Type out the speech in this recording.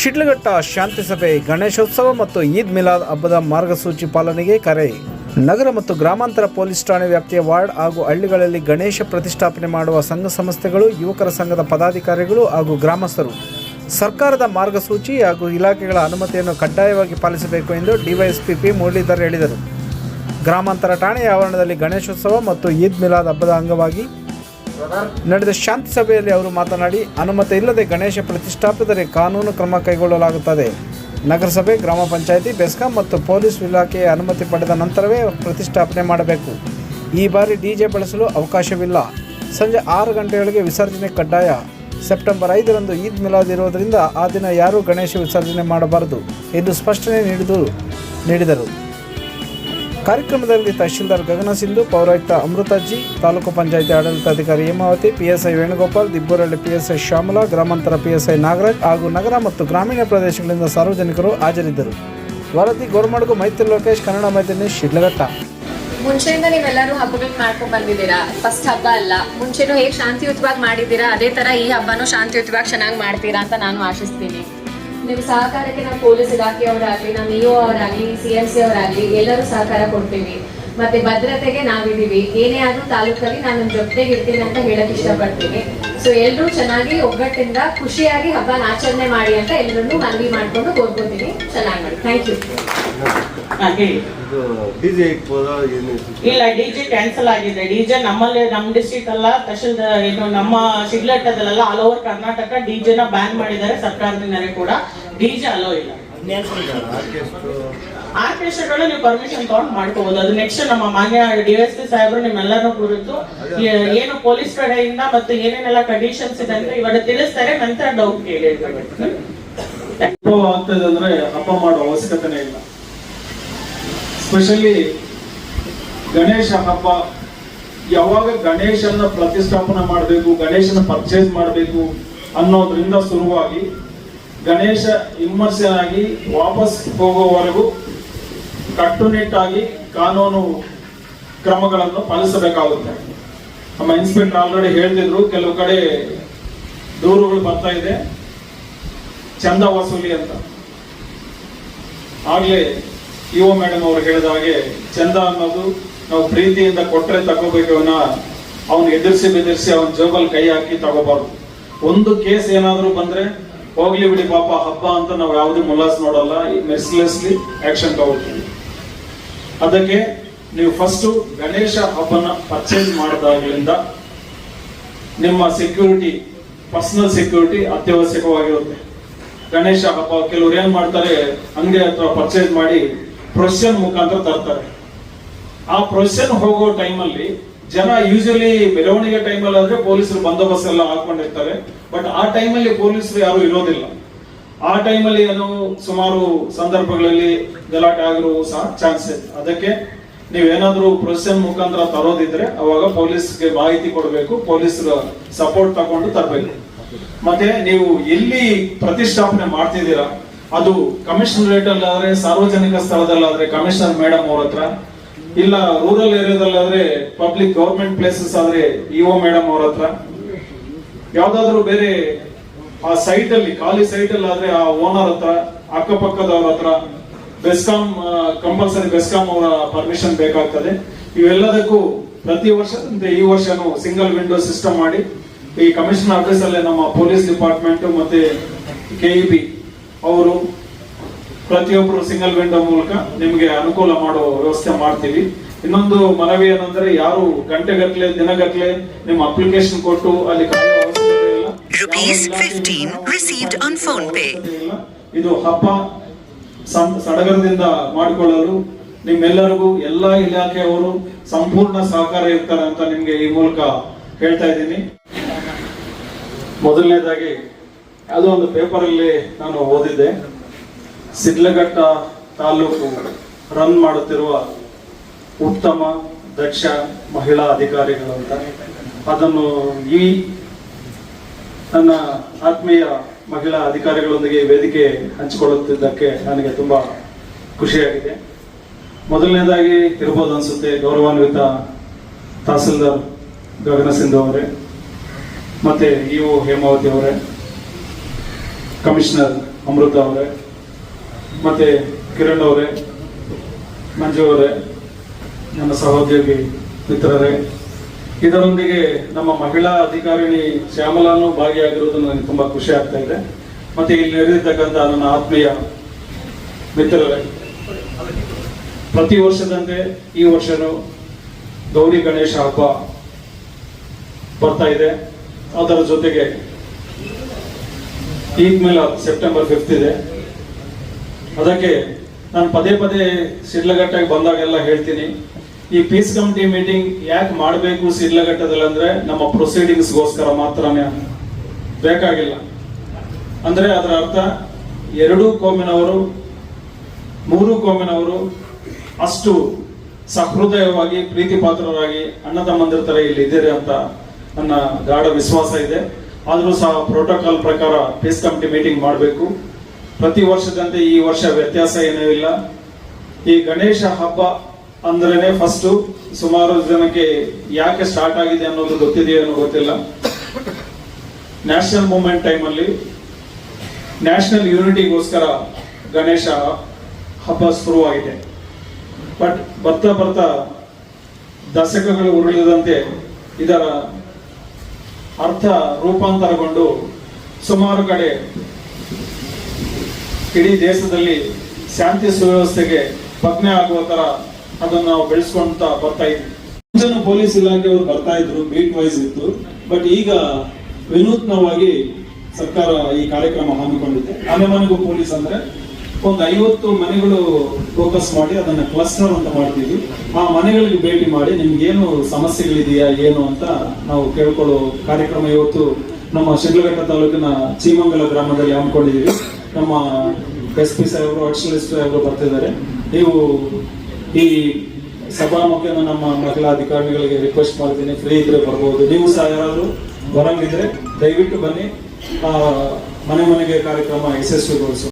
ಶಿಡ್ಲಘಟ್ಟ ಶಾಂತಿ ಸಭೆ, ಗಣೇಶೋತ್ಸವ ಮತ್ತು ಈದ್ ಮಿಲಾದ್ ಹಬ್ಬದ ಮಾರ್ಗಸೂಚಿ ಪಾಲನೆಗೆ ಕರೆ. ನಗರ ಮತ್ತು ಗ್ರಾಮಾಂತರ ಪೊಲೀಸ್ ಠಾಣೆ ವ್ಯಾಪ್ತಿಯ ವಾರ್ಡ್ ಹಾಗೂ ಹಳ್ಳಿಗಳಲ್ಲಿ ಗಣೇಶ ಪ್ರತಿಷ್ಠಾಪನೆ ಮಾಡುವ ಸಂಘ ಸಂಸ್ಥೆಗಳು, ಯುವಕರ ಸಂಘದ ಪದಾಧಿಕಾರಿಗಳು ಹಾಗೂ ಗ್ರಾಮಸ್ಥರು. ಸರ್ಕಾರದ ಮಾರ್ಗಸೂಚಿ ಹಾಗೂ ಇಲಾಖೆಗಳ ಅನುಮತಿಯನ್ನು ಕಡ್ಡಾಯವಾಗಿ ಪಾಲಿಸಬೇಕು ಎಂದು ಡಿವೈಎಸ್ಪಿ ಪಿ ಮುರಳೀಧರ್ ಹೇಳಿದರು. ಗ್ರಾಮಾಂತರ ಠಾಣೆಯ ಆವರಣದಲ್ಲಿ ಗಣೇಶೋತ್ಸವ ಮತ್ತು ಈದ್ ಮಿಲಾದ್ ಹಬ್ಬದ ಅಂಗವಾಗಿ ನಡೆದ ಶಾಂತಿ ಸಭೆಯಲ್ಲಿ ಅವರು ಮಾತನಾಡಿ, ಅನುಮತಿ ಇಲ್ಲದೆ ಗಣೇಶ ಪ್ರತಿಷ್ಠಾಪಿದರೆ ಕಾನೂನು ಕ್ರಮ ಕೈಗೊಳ್ಳಲಾಗುತ್ತದೆ. ನಗರಸಭೆ, ಗ್ರಾಮ ಪಂಚಾಯಿತಿ, ಬೆಸ್ಕಾಂ ಮತ್ತು ಪೊಲೀಸ್ ಇಲಾಖೆಯ ಅನುಮತಿ ಪಡೆದ ನಂತರವೇ ಪ್ರತಿಷ್ಠಾಪನೆ ಮಾಡಬೇಕು. ಈ ಬಾರಿ ಡಿಜೆ ಬಳಸಲು ಅವಕಾಶವಿಲ್ಲ. ಸಂಜೆ ಆರು ಗಂಟೆಯೊಳಗೆ ವಿಸರ್ಜನೆ ಕಡ್ಡಾಯ. ಸೆಪ್ಟೆಂಬರ್ ಐದರಂದು ಈದ್ ಮಿಲಾದ್ ಇರುವುದರಿಂದ ಆ ದಿನ ಯಾರೂ ಗಣೇಶ ವಿಸರ್ಜನೆ ಮಾಡಬಾರದು ಎಂದು ಸ್ಪಷ್ಟನೆ ನೀಡಿದು ನೀಡಿದರು. ಕಾರ್ಯಕ್ರಮದಲ್ಲಿ ತಹಶೀಲ್ದಾರ್ ಗಗನ ಸಿಂಧು, ಪೌರಾಯುಕ್ತ ಅಮೃತಾಜಿ ತಾಲೂಕು ಪಂಚಾಯಿತಿ ಆಡಳಿತಾಧಿಕಾರಿ ಹೇಮಾವತಿ ಪಿಎಸ್ಐ ವೇಣುಗೋಪಾಲ್ ದಿಬ್ಬೂರಳ್ಳಿ ಪಿಎಸ್ಐ ಶ್ಯಾಮಲಾ, ಗ್ರಾಮಾಂತರ ಪಿಎಸ್ಐ ನಾಗರಾಜ್ ಹಾಗೂ ನಗರ ಮತ್ತು ಗ್ರಾಮೀಣ ಪ್ರದೇಶಗಳಿಂದ ಸಾರ್ವಜನಿಕರು ಹಾಜರಿದ್ದರು. ವರದಿ ಗೋರ್ಮಡ್ಗು ಮೈತ್ರಿ ಲೋಕೇಶ್, ಕನ್ನಡ ಮೈತ್ರಿ ಶಿಡ್ಲಘಟ್ಟ. ಮುಂಚೆಯಿಂದ ನೀವೆಲ್ಲರೂ ಹಬ್ಬಗಳನ್ನ ಮಾಡ್ಕೊಂಡ್ ಬಂದಿದ್ದೀರಾ? ಫಸ್ಟ್ ಹಬ್ಬ ಅಲ್ಲ. ಮುಂಚೆನೂ ಹೇಗೆ ಶಾಂತಿಯುತವಾಗಿ ಮಾಡಿದ್ದೀರಾ? ಅದೇ ತರ ಈ ಹಬ್ಬನೂ ಶಾಂತಿಯುತವಾಗಿ ಚೆನ್ನಾಗಿ ಮಾಡ್ತೀರಾ ಅಂತ ನಾನು ಆಶಿಸ್ತೀನಿ. ನಿಮ್ಮ ಸಹಕಾರಕ್ಕೆ ನಾವು ಪೊಲೀಸ್ ಇಲಾಖೆಯವರಾಗ್ಲಿ ನಮ್ಮ ಇಒ ಅವರಾಗ್ಲಿ ಸಿ ಎಂ ಸಿ ಅವರಾಗ್ಲಿ ಎಲ್ಲರೂ ಸಹಕಾರ ಕೊಡ್ತೀವಿ. ಮತ್ತೆ ಭದ್ರತೆಗೆ ನಾವಿದ್ದೀವಿ. ಏನೇ ಆದ್ರೂ ತಾಲೂಕಲ್ಲಿ ನಾನು ಜೊತೆ ಜೊತೆಗೆ ಇರ್ತೀನಿ ಅಂತ ಹೇಳಕ್ ಇಷ್ಟಪಡ್ತೀನಿ. ಸೊ ಎಲ್ಲರೂ ಚೆನ್ನಾಗಿ ಒಗ್ಗಟ್ಟಿಂದ ಖುಷಿಯಾಗಿ ಹಬ್ಬನ ಆಚರಣೆ ಮಾಡಿ ಅಂತ ಎಲ್ಲರನ್ನೂ ಮನವಿ ಮಾಡ್ಕೊಂಡು ಕೋರ್ಕೋತೀನಿ ಚೆನ್ನಾಗಿ ಮಾಡಿ. ಥ್ಯಾಂಕ್ ಯು ಇಲ್ಲ ಡಿಜೆ ಕ್ಯಾನ್ಸಲ್ ಆಗಿದೆ. ಡಿಜೆ ನಮ್ಮಲ್ಲಿ ನಮ್ಮ ಡಿಸ್ಟ್ರಿಕ್ಟ್ ಅಲ್ಲ ತಹಶೀಲ್ ಏನು ನಮ್ಮ ಶಿಡ್ಲಟ್ಟದಲ್ಲೆಲ್ಲ ಆಲ್ ಓವರ್ ಕರ್ನಾಟಕ ಡಿಜೆನ ಬ್ಯಾನ್ ಮಾಡಿದ್ದಾರೆ ಸರ್ಕಾರದಿಂದಲೇ ಕೂಡ. ಡಿಜೆ ಅಲೋ ಇಲ್ಲ. ಆರ್ಕೆಸ್ಟ್ರು ಆರ್ಕೆಸ್ಟ್ರಾಗಳು ನೀವು ಪರ್ಮಿಷನ್ ತಗೊಂಡು ಮಾಡ್ಕೋಬಹುದು ಅದು ನೆಕ್ಸ್ಟ್ ನಮ್ಮ ಮಾನ್ಯ ಡಿ ಎಸ್ ಪಿ ಸಾಹೇಬರು ನಿಮ್ಮೆಲ್ಲರೂ ಕುರಿತು ಏನು ಪೊಲೀಸ್ ಕಡೆಯಿಂದ ಮತ್ತೆ ಏನೇನೆಲ್ಲ ಕಂಡೀಷನ್ಸ್ ಇದೆ ಅಂತ ಇವಾಗ ತಿಳಿಸ್ತಾರೆ. ನಂತರ ಡೌಟ್ ಕೇಳಿ ಆಗ್ತದೆ ಅಂದ್ರೆ ಹಬ್ಬ ಮಾಡೋ ಅವಶ್ಯಕತೆನೇ ಇಲ್ಲ. ಸ್ಪೆಷಲಿ ಗಣೇಶ ಹಬ್ಬ, ಯಾವಾಗ ಗಣೇಶನ ಪ್ರತಿಷ್ಠಾಪನೆ ಮಾಡಬೇಕು, ಗಣೇಶನ ಪರ್ಚೇಸ್ ಮಾಡಬೇಕು ಅನ್ನೋದ್ರಿಂದ ಶುರುವಾಗಿ ಗಣೇಶ ವಿಮರ್ಶೆಯಾಗಿ ವಾಪಸ್ ಹೋಗುವವರೆಗೂ ಕಟ್ಟುನಿಟ್ಟಾಗಿ ಕಾನೂನು ಕ್ರಮಗಳನ್ನು ಪಾಲಿಸಬೇಕಾಗುತ್ತೆ. ನಮ್ಮ ಇನ್ಸ್ಪೆಕ್ಟರ್ ಆಲ್ರೆಡಿ ಹೇಳ್ತಿದ್ರು, ಕೆಲವು ಕಡೆ ದೂರುಗಳು ಬರ್ತಾ ಇದೆ. ಚಂದ ವಸೂಲಿ ಅಂತ. ಆಗ್ಲೇ ಇಒ ಮೇಡಮ್ ಅವರು ಹೇಳಿದ ಹಾಗೆ ಚಂದ ಅನ್ನೋದು ನಾವು ಪ್ರೀತಿಯಿಂದ ಕೊಟ್ಟರೆ ತಗೋಬೇಕು ಅವನ ಅವನು ಎದುರಿಸಿ ಬೆದರಿಸಿ ಅವನ ಜೋಬಲ್ ಕೈ ಹಾಕಿ ತಗೋಬಾರ್ದು. ಒಂದು ಕೇಸ್ ಏನಾದರೂ ಬಂದ್ರೆ ಹೋಗ್ಲಿ ಬಿಡಿ ಪಾಪ, ಹಬ್ಬ ಅಂತ ನಾವು ಯಾವ್ದು ಮುಲಾಸ್ ನೋಡಲ್ಲ ಮೆರ್ಸಿಲೆಸ್ಲಿ ಆಕ್ಷನ್ ತಗೋತೀವಿ ಅದಕ್ಕೆ ನೀವು ಫಸ್ಟ್ ಗಣೇಶ ಹಬ್ಬನ ಪರ್ಚೇಸ್ ಮಾಡಿದಾಗ್ಲಿಂದ ನಿಮ್ಮ ಸೆಕ್ಯೂರಿಟಿ ಪರ್ಸನಲ್ ಸೆಕ್ಯೂರಿಟಿ ಅತ್ಯವಶ್ಯಕವಾಗಿರುತ್ತೆ. ಗಣೇಶ ಹಬ್ಬ, ಕೆಲವ್ರು ಏನ್ ಮಾಡ್ತಾರೆ, ಅಂಗಡಿ ಹತ್ರ ಪರ್ಚೇಸ್ ಮಾಡಿ ಪ್ರೊಸೆಷನ್ ಮುಖಾಂತರ ತರ್ತಾರೆ. ಆ ಪ್ರೊಸೆಷನ್ ಹೋಗೋ ಟೈಮಲ್ಲಿ ಜನ ಯೂಶಲಿ ಮೆರವಣಿಗೆ ಟೈಮಲ್ಲಿ ಆದ್ರೆ ಪೊಲೀಸರು ಬಂದೋಬಸ್ತ್ ಎಲ್ಲ ಹಾಕೊಂಡಿರ್ತಾರೆ. ಬಟ್ ಆ ಟೈಮಲ್ಲಿ ಪೊಲೀಸರು ಯಾರು ಇರೋದಿಲ್ಲ. ಆ ಟೈಮಲ್ಲಿ ಏನು ಸುಮಾರು ಸಂದರ್ಭಗಳಲ್ಲಿ ಗಲಾಟೆ ಆಗಿರುವ ಸಹ ಚಾನ್ಸ್ ಇದೆ. ಅದಕ್ಕೆ ನೀವೇನಾದ್ರೂ ಪ್ರೊಸೆಸ್ ಮುಖಾಂತರ ತರೋದಿದ್ರೆ ಅವಾಗ ಪೊಲೀಸ್ಗೆ ಮಾಹಿತಿ ಕೊಡಬೇಕು, ಪೊಲೀಸರು ಸಪೋರ್ಟ್ ತಗೊಂಡು ತರಬೇಕು. ಮತ್ತೆ ನೀವು ಎಲ್ಲಿ ಪ್ರತಿಷ್ಠಾಪನೆ ಮಾಡ್ತಿದ್ದೀರಾ? ಅದು ಕಮಿಷನರೇಟ್ ಅಲ್ಲಾದ್ರೆ ಸಾರ್ವಜನಿಕ ಸ್ಥಳದಲ್ಲಾದ್ರೆ ಕಮಿಷನರ್ ಮೇಡಮ್ ಅವ್ರ ಹತ್ರ ಇಲ್ಲ ರೂರಲ್ ಏರಿಯಾದಲ್ಲಾದ್ರೆ ಪಬ್ಲಿಕ್ ಗವರ್ಮೆಂಟ್ ಪ್ಲೇಸಸ್ ಆದ್ರೆ ಇಒ ಮೇಡಮ್ ಅವ್ರ ಹತ್ರ. ಯಾವ್ದಾದ್ರು ಬೇರೆ ಆ ಸೈಟ್ ಅಲ್ಲಿ, ಖಾಲಿ ಸೈಟ್ ಅಲ್ಲಿ ಆದ್ರೆ ಆ ಓನರ್ ಹತ್ರ, ಅಕ್ಕಪಕ್ಕದವ್ರ ಹತ್ರ ಬೆಸ್ಕಾಂ ಕಂಪಲ್ಸರಿ ಬೆಸ್ಕಾಂ ಅವರ ಪರ್ಮಿಷನ್ ಬೇಕಾಗ್ತದೆ. ಇವೆಲ್ಲದಕ್ಕೂ ಪ್ರತಿ ವರ್ಷದಂತೆ ಈ ವರ್ಷನು ಸಿಂಗಲ್ ವಿಂಡೋ ಸಿಸ್ಟಮ್ ಮಾಡಿ, ಈ ಕಮಿಷನ್ ಆಫೀಸ್ ಅಲ್ಲೇ ನಮ್ಮ ಪೊಲೀಸ್ ಡಿಪಾರ್ಟ್ಮೆಂಟ್ ಮತ್ತೆ ಕೆಇಬಿ ಅವರು ಪ್ರತಿಯೊಬ್ಬರು ಸಿಂಗಲ್ ವಿಂಡೋ ಮೂಲಕ ನಿಮಗೆ ಅನುಕೂಲ ಮಾಡೋ ವ್ಯವಸ್ಥೆ ಮಾಡ್ತೀವಿ ಇನ್ನೊಂದು ಮನವಿ ಏನಂದ್ರೆ ಯಾರು ಗಂಟೆಗಟ್ಲೆ ದಿನಗಟ್ಲೆ ನಿಮ್ಮ ಅಪ್ಲಿಕೇಶನ್ ಕೊಟ್ಟು ಅಲ್ಲಿ ಕಾಯೋ ಅವಶ್ಯಕತೆ ಇಲ್ಲ. Rupees ಯಾವ ಇಲಾಖೆ 15 received on phone pay. ಇದು ಹಬ್ಬ ಸಡಗರದಿಂದ ಮಾಡಿಕೊಳ್ಳಲು ನಿಮ್ಮೆಲ್ಲರಿಗೂ ಎಲ್ಲಾ ಇಲಾಖೆಯವರು ಸಂಪೂರ್ಣ ಸಹಕಾರ ಇರ್ತಾರೆ ಅಂತ ನಿಮ್ಗೆ ಈ ಮೂಲಕ ಹೇಳ್ತಾ ಇದ್ದೀನಿ ಮೊದಲನೇದಾಗಿ ಯಾವುದೋ ಒಂದು ಪೇಪರ್ ಅಲ್ಲಿ ನಾನು ಓದಿದ್ದೆ ಸಿಡ್ಲಘಟ್ಟ ತಾಲೂಕು ರನ್ ಮಾಡುತ್ತಿರುವ ಉತ್ತಮ ದಕ್ಷ ಮಹಿಳಾ ಅಧಿಕಾರಿಗಳು ಅಂತ ಅದನ್ನು ಈ ನನ್ನ ಆತ್ಮೀಯ ಮಹಿಳಾ ಅಧಿಕಾರಿಗಳೊಂದಿಗೆ ವೇದಿಕೆ ಹಂಚಿಕೊಳ್ಳುತ್ತಿದ್ದಕ್ಕೆ ನನಗೆ ತುಂಬ ಖುಷಿಯಾಗಿದೆ. ಮೊದಲನೇದಾಗಿ ಇರ್ಬೋದು ಅನ್ಸುತ್ತೆ ಗೌರವಾನ್ವಿತ ತಹಸೀಲ್ದಾರ್ ಗಗನ ಸಿಂಧು ಅವರೇ, ಮತ್ತೆ ಇಒ ಹೇಮಾವತಿ ಅವರೇ, ಕಮಿಷನರ್ ಅಮೃತ ಅವರೇ ಮತ್ತೆ ಕಿರಣ್ ಅವರೇ, ಮಂಜು ಅವರೇ ನನ್ನ ಸಹೋದ್ಯೋಗಿ ಮಿತ್ರರೇ, ಇದರೊಂದಿಗೆ ನಮ್ಮ ಮಹಿಳಾ ಅಧಿಕಾರಿಣಿ ಶ್ಯಾಮಲಾನು ಭಾಗಿಯಾಗಿರುವುದು ನನಗೆ ತುಂಬಾ ಖುಷಿ ಆಗ್ತಾ ಇದೆ. ಮತ್ತೆ ಇಲ್ಲಿ ನಡೆದಿರ್ತಕ್ಕಂಥ ನನ್ನ ಆತ್ಮೀಯ ಮಿತ್ರರೇ, ಪ್ರತಿ ವರ್ಷದಂತೆ ಈ ವರ್ಷನೂ ಗೌರಿ ಗಣೇಶ ಹಬ್ಬ ಬರ್ತಾ ಇದೆ. ಅದರ ಜೊತೆಗೆ ಈದ್ ಮೇಲೆ ಸೆಪ್ಟೆಂಬರ್ ಫಿಫ್ತ್ ಇದೆ. ಅದಕ್ಕೆ ನಾನು ಪದೇ ಪದೇ ಶಿಡ್ಲಘಟ್ಟಕ್ಕೆ ಬಂದಾಗೆಲ್ಲ ಹೇಳ್ತೀನಿ. ಈ ಪೀಸ್ ಕಮಿಟಿ ಮೀಟಿಂಗ್ ಯಾಕೆ ಮಾಡಬೇಕು ಶಿಡ್ಲಘಟ್ಟದಲ್ಲಿ ಅಂದ್ರೆ ನಮ್ಮ ಪ್ರೊಸೀಡಿಂಗ್ಸ್ಗೋಸ್ಕರ ಮಾತ್ರನೇ ಬೇಕಾಗಿಲ್ಲ. ಅಂದ್ರೆ ಅದರ ಅರ್ಥ ಎರಡೂ ಕೋಮಿನವರು, ಮೂರು ಕೋಮಿನವರು ಅಷ್ಟು ಸಹೃದಯವಾಗಿ ಪ್ರೀತಿ ಪಾತ್ರರಾಗಿ ಅಣ್ಣ ತಮ್ಮಂದಿರ ತರ ಇಲ್ಲಿ ಇದ್ದೀರಿ ಅಂತ ನನ್ನ ಗಾಢ ವಿಶ್ವಾಸ ಇದೆ. ಆದರೂ ಸಹ ಪ್ರೋಟೋಕಾಲ್ ಪ್ರಕಾರ ಪೀಸ್ ಕಮಿಟಿ ಮೀಟಿಂಗ್ ಮಾಡಬೇಕು. ಪ್ರತಿ ವರ್ಷದಂತೆ ಈ ವರ್ಷ ವ್ಯತ್ಯಾಸ ಏನೂ ಇಲ್ಲ. ಈ ಗಣೇಶ ಹಬ್ಬ ಅಂದ್ರೇನೆ ಫಸ್ಟ್ ಸುಮಾರು ಜನಕ್ಕೆ ಯಾಕೆ ಸ್ಟಾರ್ಟ್ ಆಗಿದೆ ಅನ್ನೋದು ಗೊತ್ತಿದೆಯೋ ಏನೋ ಗೊತ್ತಿಲ್ಲ. ನ್ಯಾಷನಲ್ ಮೂವ್ಮೆಂಟ್ ಟೈಮಲ್ಲಿ ನ್ಯಾಷನಲ್ ಯೂನಿಟಿಗೋಸ್ಕರ ಗಣೇಶ ಹಬ್ಬ ಶುರುವಾಗಿದೆ. ಬಟ್ ಬರ್ತಾ ಬರ್ತಾ ದಶಕಗಳು ಉರುಳಿದಂತೆ ಇದರ ಅರ್ಥ ರೂಪಾಂತರಗೊಂಡು ಸುಮಾರು ಕಡೆ ಇಡೀ ದೇಶದಲ್ಲಿ ಶಾಂತಿ ಸುವ್ಯವಸ್ಥೆಗೆ ಭಗ್ನೆ ಆಗುವ ತರ ಅದನ್ನ ನಾವು ಬೆಳೆಸ್ಕೊಂತ ಬರ್ತಾ ಇದ್ವಿ. ಮುಂಚೆನೂ ಪೊಲೀಸ್ ಇಲಾಖೆಯವರು ಬರ್ತಾ ಇದ್ರು ಬೀಟ್ ವೈಸ್ ಇತ್ತು. ಬಟ್ ಈಗ ವಿನೂತ್ನವಾಗಿ ಸರ್ಕಾರ ಈ ಕಾರ್ಯಕ್ರಮ ಹಮ್ಮಿಕೊಂಡಿದೆ. ಮನೆ ಮನೆಗೂ ಪೊಲೀಸ್ ಅಂದ್ರೆ ಒಂದು ಐವತ್ತು ಮನೆಗಳು ಫೋಕಸ್ ಮಾಡಿ ಅದನ್ನ ಕ್ಲಸ್ಟರ್ ಅಂತ ಮಾಡ್ತೀವಿ ಆ ಮನೆಗಳಿಗೆ ಭೇಟಿ ಮಾಡಿ ನಿಮ್ಗೆ ಏನು ಸಮಸ್ಯೆಗಳಿದೆಯಾ, ಏನು ಅಂತ ನಾವು ಕೇಳ್ಕೊಳ್ಳೋ ಕಾರ್ಯಕ್ರಮ ಇವತ್ತು ನಮ್ಮ ಶಿಡ್ಲಘಟ್ಟ ತಾಲೂಕಿನ ಚೀಮಂಗಲ ಗ್ರಾಮದಲ್ಲಿ ಹಮ್ಮಿಕೊಂಡಿದ್ದೀವಿ. ನಮ್ಮ ಎಸ್ ಪಿ ಸಾಹೇಬರು ಅಡಿಷನಲ್ ಸಾಹೇಬರು ಬರ್ತಿದ್ದಾರೆ. ನೀವು ಈ ಸಭಾಮುಖೇನ ನಮ್ಮ ಮಹಿಳಾ ಅಧಿಕಾರಿಗಳಿಗೆ ರಿಕ್ವೆಸ್ಟ್ ಮಾಡ್ತೀನಿ. ಫ್ರೀ ಇದ್ರೆ ಬರ್ಬೋದು. ನೀವು ಸಹ ಯಾರಾದರೂ ಬರಂಗಿದ್ರೆ ದಯವಿಟ್ಟು ಬನ್ನಿ. ಮನೆ ಮನೆಗೆ ಕಾರ್ಯಕ್ರಮ ಯಶಸ್ವಿಗೊಳಿಸು.